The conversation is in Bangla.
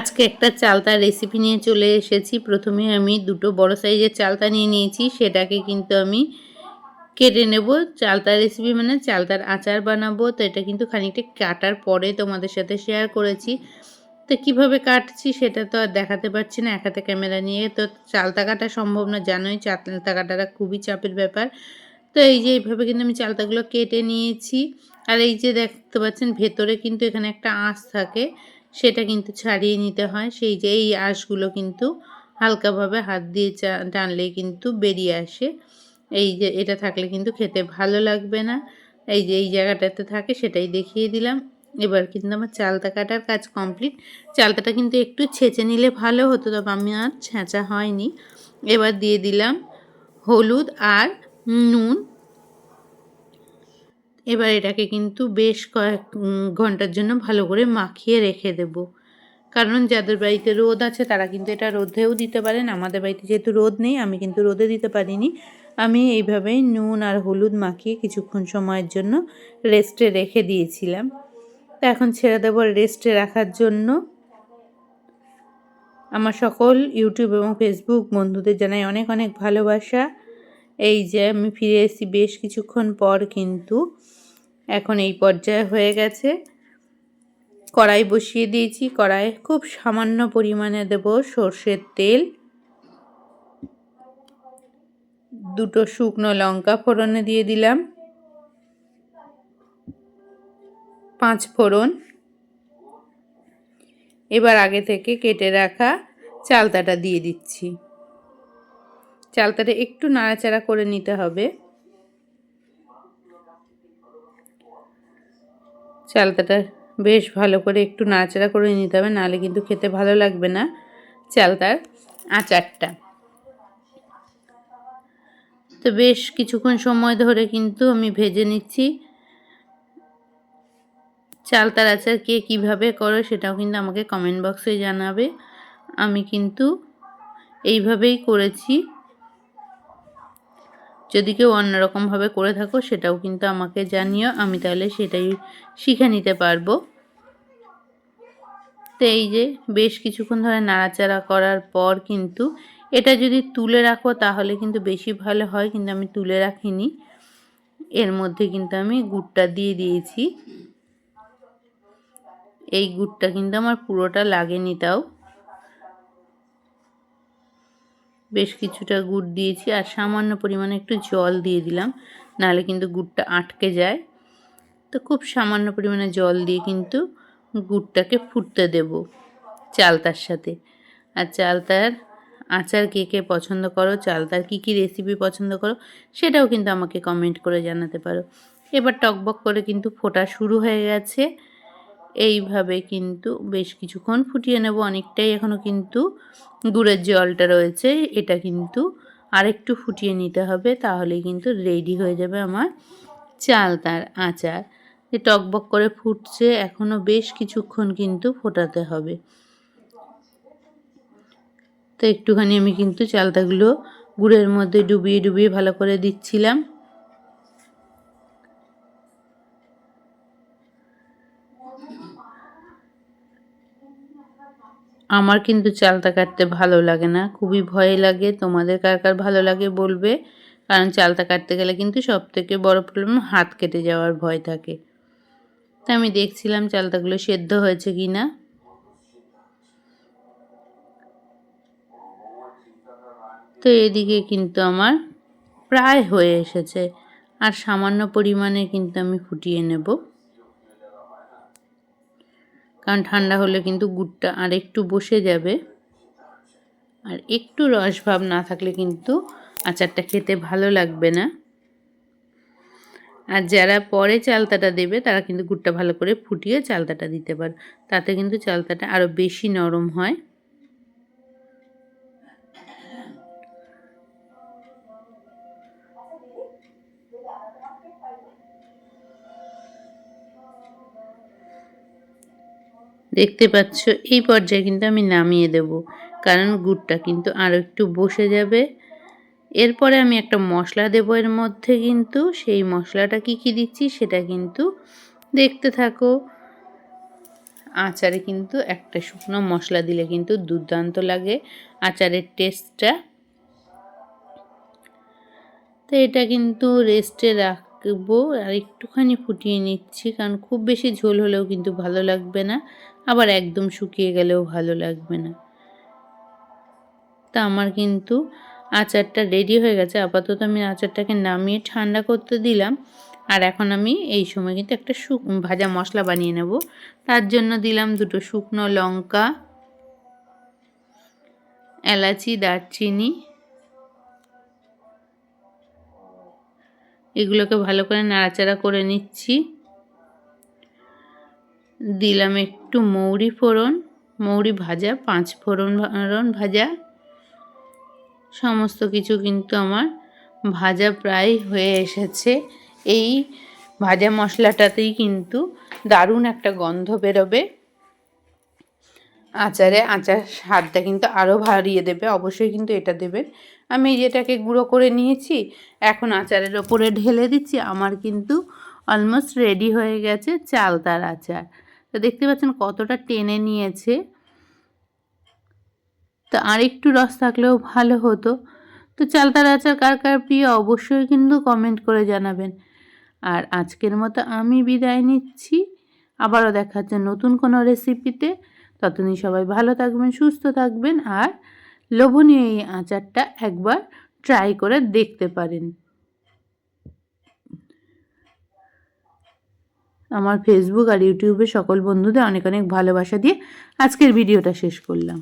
আজকে একটা চালতার রেসিপি নিয়ে চলে এসেছি। প্রথমে আমি দুটো বড় সাইজের চালতা নিয়ে নিয়েছি। সেটাকে কিন্তু আমি কেটে নেব। চালতার রেসিপি মানে চালতার আচার বানাবো। তো এটা কিন্তু খানিকটা কাটার পরে তোমাদের সাথে শেয়ার করেছি। তো কীভাবে কাটছি সেটা তো আর দেখাতে পারছি না এক হাতে ক্যামেরা নিয়ে। তো চালতা কাটা সম্ভব না, জানোই চালতা কাটাটা খুবই চাপের ব্যাপার। তো এই যে এইভাবে কিন্তু আমি চালতাগুলো কেটে নিয়েছি। আর এই যে দেখতে পাচ্ছেন, ভেতরে কিন্তু এখানে একটা আঁশ থাকে। সেটা কিন্তু ছাড়িয়ে নিতে হয়। সেই যে এই আঁশগুলো কিন্তু হালকাভাবে হাত দিয়ে টানলে কিন্তু বেরিয়ে আসে। এই যে এটা থাকলে কিন্তু খেতে ভালো লাগবে না। এই যে এই জায়গাটাতে থাকে সেটাই দেখিয়ে দিলাম। এবার কিন্তু আমার চালতা কাটার কাজ কমপ্লিট। চালতাটা কিন্তু একটু ছেঁচে নিলে ভালো হতো, তবে আমি আর ছেঁচা হয়নি। এবার দিয়ে দিলাম হলুদ আর নুন। এবার এটাকে কিন্তু বেশ কয়েক ঘণ্টার জন্য ভালো করে মাখিয়ে রেখে দেব। কারণ যাদের বাড়িতে রোদ আছে, তারা কিন্তু এটা রোদেও দিতে পারেন। আমাদের বাড়িতে যেহেতু রোদ নেই, আমি কিন্তু রোদে দিতে পারিনি। আমি এইভাবেই নুন আর হলুদ মাখিয়ে কিছুক্ষণ সময়ের জন্য রেস্টে রেখে দিয়েছিলাম। তো এখন ছেড়ে দেবো রেস্টে রাখার জন্য। আমার সকল ইউটিউব এবং ফেসবুক বন্ধুদের জানাই অনেক অনেক ভালোবাসা। এই যে আমি ফিরে এসেছি বেশ কিছুক্ষণ পর কিন্তু এখন এই পর্যায়ে হয়ে গেছে। কড়াই বসিয়ে দিয়েছি। কড়াই খুব সামান্য পরিমাণে দেব সর্ষের তেল। দুটো শুকনো লঙ্কা ফোড়নে দিয়ে দিলাম। পাঁচ ফোড়ন। এবার আগে থেকে কেটে রাখা চালতাটা দিয়ে দিচ্ছি। চালতাটা একটু নাড়াচাড়া করে নিতে হবে। চালতাটা বেশ ভালো করে একটু নাড়াচাড়া করে নিতে হবে, নাহলে কিন্তু খেতে ভালো লাগবে না। চালতার আচারটা। তো বেশ কিছুক্ষণ সময় ধরে কিন্তু আমি ভেজে নিচ্ছি। চালতার আচার কে কীভাবে করো সেটাও কিন্তু আমাকে কমেন্ট বক্সে জানাবে। আমি কিন্তু এইভাবেই করেছি। যদি কেউ অন্যরকমভাবে করে থাকো, সেটাও কিন্তু আমাকে জানিও, আমি তাহলে সেটাই শিখে নিতে পারব। তো এই যে বেশ কিছুক্ষণ ধরে নাড়াচাড়া করার পর কিন্তু এটা যদি তুলে রাখো, তাহলে কিন্তু বেশি ভালো হয়, কিন্তু আমি তুলে রাখিনি। এর মধ্যে কিন্তু আমি গুড়টা দিয়ে দিয়েছি। এই গুড়টা কিন্তু আমার পুরোটা লাগেনি তাও। বেশ কিছুটা গুড় দিয়েছি আর সামান্য পরিমাণে একটু জল দিয়ে দিলাম, নাহলে কিন্তু গুড়টা আটকে যায়। তো খুব সামান্য পরিমাণে জল দিয়ে কিন্তু গুড়টাকে ফুটতে দেব চালতার সাথে। আর চালতার আচার কে কে পছন্দ করো, চালতার কী কী রেসিপি পছন্দ করো, সেটাও কিন্তু আমাকে কমেন্ট করে জানাতে পারো। এবার টকবক করে কিন্তু ফোটা শুরু হয়ে গেছে। এইভাবে কিন্তু বেশ কিছুক্ষণ ফুটিয়ে নেব। অনেকটাই এখনও কিন্তু গুড়ের জলটা রয়েছে, এটা কিন্তু আরেকটু ফুটিয়ে নিতে হবে তাহলেই কিন্তু রেডি হয়ে যাবে আমার চালতার আচার। যে টকবক করে ফুটছে এখনও বেশ কিছুক্ষণ কিন্তু ফোটাতে হবে। তো একটুখানি আমি কিন্তু চালতাগুলো গুড়ের মধ্যে ডুবিয়ে ডুবিয়ে ভালো করে দিচ্ছিলাম। আমার কিন্তু চালতা কাটতে ভালো লাগে না। খুবই ভয় লাগে। তোমাদের কার কার ভালো লাগে বলবে? কারণ চালতা কাটতে গেলে কিন্তু সব থেকে বড় প্রবলেম হাত কেটে যাওয়ার ভয় থাকে। তা আমি দেখছিলাম চালতাগুলো সেদ্ধ হয়েছে কি না তো এদিকে কিন্তু আমার প্রায় হয়ে এসেছে। আর সামান্য পরিমাণে কিন্তু আমি ফুটিয়ে নেব। কারণ ঠান্ডা হলে কিন্তু গুড়টা আর একটু বসে যাবে। আর একটু রস ভাব না থাকলে কিন্তু আচারটা খেতে ভালো লাগবে না। আর যারা পরে চালতাটা দেবে, তারা কিন্তু গুড়টা ভালো করে ফুটিয়ে চালতাটা দিতে পারে তাতে কিন্তু চালতাটা আরও বেশি নরম হয়। দেখতে পাচ্ছ, এই পর্যায়ে কিন্তু আমি নামিয়ে দেব। কারণ গুড়টা কিন্তু আরও একটু বসে যাবে। এরপরে আমি একটা মশলা দেবো এর মধ্যে কিন্তু। সেই মশলাটা কি কি দিচ্ছি সেটা কিন্তু দেখতে থাকো। আচারে কিন্তু একটা শুকনো মশলা দিলে কিন্তু দুর্দান্ত লাগে আচারের টেস্টটা তো এটা কিন্তু রেস্টে রাখব আর একটুখানি ফুটিয়ে নিচ্ছি, কারণ খুব বেশি ঝোল হলেও কিন্তু ভালো লাগবে না। আবার একদম শুকিয়ে গেলেও ভালো লাগবে না। তা আমার কিন্তু আচারটা রেডি হয়ে গেছে। আপাতত আমি আচারটাকে নামিয়ে ঠান্ডা করতে দিলাম। আর এখন আমি এই সময় কিন্তু একটা শুক ভাজা মশলা বানিয়ে নেব। তার জন্য দিলাম দুটো শুকনো লঙ্কা, এলাচি, দারচিনি এগুলোকে ভালো করে নাড়াচাড়া করে নিচ্ছি। দিলাম একটু মৌরি ফোড়ন, মৌরি ভাজা, পাঁচ ফোড়ন ভাজা। সমস্ত কিছু কিন্তু আমার ভাজা প্রায় হয়ে এসেছে। এই ভাজা মশলাটাতেই কিন্তু দারুণ একটা গন্ধ বেরোবে। আচারে আচার স্বাদটা কিন্তু আরও ভারিয়ে দেবে, অবশ্যই কিন্তু এটা দেবেন আমি যেটাকে গুঁড়ো করে নিয়েছি, এখন আচারের ওপরে ঢেলে দিচ্ছি, আমার কিন্তু অলমোস্ট রেডি হয়ে গেছে চালতার আচার। তো দেখতে পাচ্ছেন কতটা টেনে নিয়েছে। তো আর একটু রস থাকলেও ভালো হতো। তো চালতার আচার কার কার প্রিয় অবশ্যই কিন্তু কমেন্ট করে জানাবেন। আর আজকের মতো আমি বিদায় নিচ্ছি। আবারও দেখাচ্ছে নতুন কোনো রেসিপিতে ততদিন সবাই ভালো থাকবেন, সুস্থ থাকবেন আর লোভনীয় এই আচারটা একবার ট্রাই করে দেখতে পারেন। আমার ফেসবুক আর ইউটিউবে সকল বন্ধুদের অনেক অনেক ভালোবাসা দিয়ে আজকের ভিডিওটা শেষ করলাম।